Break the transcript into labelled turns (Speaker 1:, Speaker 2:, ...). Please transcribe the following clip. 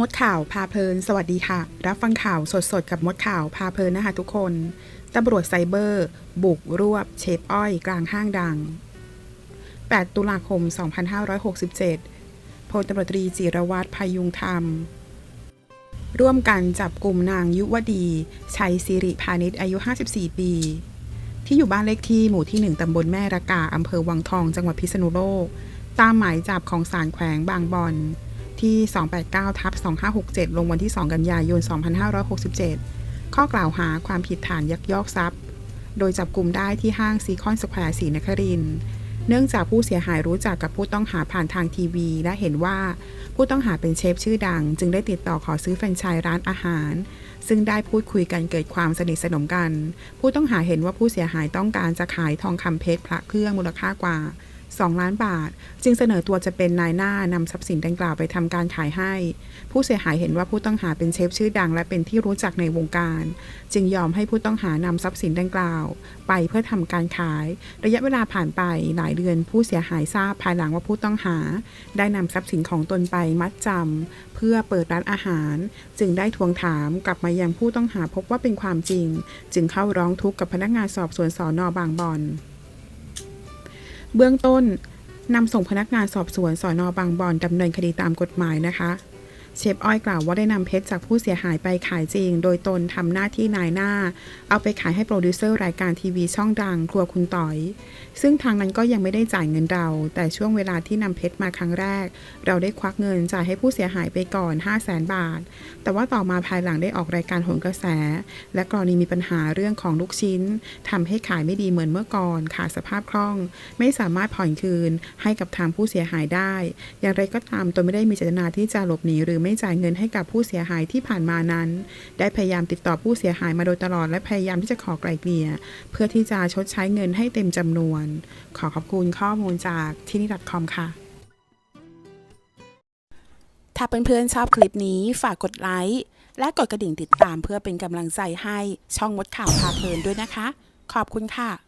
Speaker 1: มดข่าวพาเพลิน สวัสดีค่ะ รับฟังข่าวสดๆ กับมดข่าวพาเพลินนะคะทุกคน ตำรวจไซเบอร์ บุกรวบเชฟอ้อยกลางห้างดัง 8 ตุลาคม 2567พลตำรวจตรีจิรวัตรพายุงธรรม ร่วมกันจับกลุ่มนางยุวดี ชัยสิริพาณิชย์อายุ 54 ปี ที่อยู่บ้านเลขที่หมู่ที่ 1 ตำบลแม่ระกาอำเภอวังทอง จังหวัดพิษณุโลก ตามหมายจับของศาลแขวงบางบอน ที่ 289ทับ2567 ลงวันที่ 2 กันยายน 2567 ข้อกล่าวหาความผิดฐานยักยอกทรัพย์ โดยจับกลุ่มได้ที่ห้างซีคอนสแควร์ศรีนครินทร์เนื่องจากผู้เสียหายรู้จักกับผู้ต้องหาผ่านทางทีวี และเห็นว่าผู้ต้องหาเป็นเชฟชื่อดัง จึงได้ติดต่อขอซื้อแฟรนไชส์ร้านอาหาร ซึ่งได้พูดคุยกันเกิดความสนิทสนมกัน ผู้ต้องหาเห็นว่าผู้เสียหายต้องการจะขายทองคำเพชรพระเครื่องมูลค่ากว่า 2 ล้านบาท จึงเสนอตัวจะเป็นนายหน้านำทรัพย์สินดังกล่าวไปทำการขายให้ ผู้เสียหายเห็นว่าผู้ต้องหาเป็นเชฟชื่อดังและเป็นที่รู้จักในวงการ จึงยอมให้ผู้ต้องหานำทรัพย์สินดังกล่าว ไปเพื่อทำการขาย ระยะเวลาผ่านไปหลายเดือนผู้เสียหายทราบภายหลังว่าผู้ต้องหา ได้นำทรัพย์สินของตนไปมัดจำเพื่อเปิดร้านอาหาร จึงได้ทวงถามกลับมายังผู้ต้องหาพบว่าเป็นความจริง จึงเข้าร้องทุกข์กับพนักงานสอบสวนสอนอบางบอน เบื้องต้นนำส่งพนักงานสอบสวนสอนอบางบอนดำเนินคดีตามกฎหมายนะคะ เชฟอ้อยกล่าวว่าได้นำเพชรจากผู้เสียหายไปขายจริง โดยตนทำหน้าที่นายหน้า เอาไปขายให้โปรดิวเซอร์รายการทีวีช่องดังครัวคุณต่อย ซึ่งทางนั้นก็ยังไม่ได้จ่ายเงินเรา แต่ช่วงเวลาที่นำเพชรมาครั้งแรก เราได้ควักเงินจ่ายให้ผู้เสียหายไปก่อน 5 0 0แสนบาท แต่ว่าต่อมาภายหลังได้ออกรายการโหนกระแส และกรณีมีปัญหาเรื่องของลูกชิ้นทำให้ขายไม่ดีเหมือนเมื่อก่อนขาดสภาพคล่อง ไม่สามารถผ่อนคืนให้กับทางผู้เสียหายได้ อย่างไรก็ตามตนไม่ได้มีเจตนาที่จะหลบหนีหรือไม่จ่ายเงินให้กับผู้เสียหายที่ผ่านมานั้น ได้พยายามติดต่อผู้เสียหายมาโดยตลอดและพยายามที่จะขอไกลเกลี่ยเพื่อที่จะชดใช้เงินให้เต็มจำนวน ขอขอบคุณข้อมูลจากที่นี่ .com ค่ะถ้าเพื่อนๆชอบคลิปนี้ฝากกดไลค์และกดกระดิ่งติดตามเพื่อเป็นกำลังใจให้ช่องมดข่าวพาเพลินด้วยนะคะ ขอบคุณค่ะ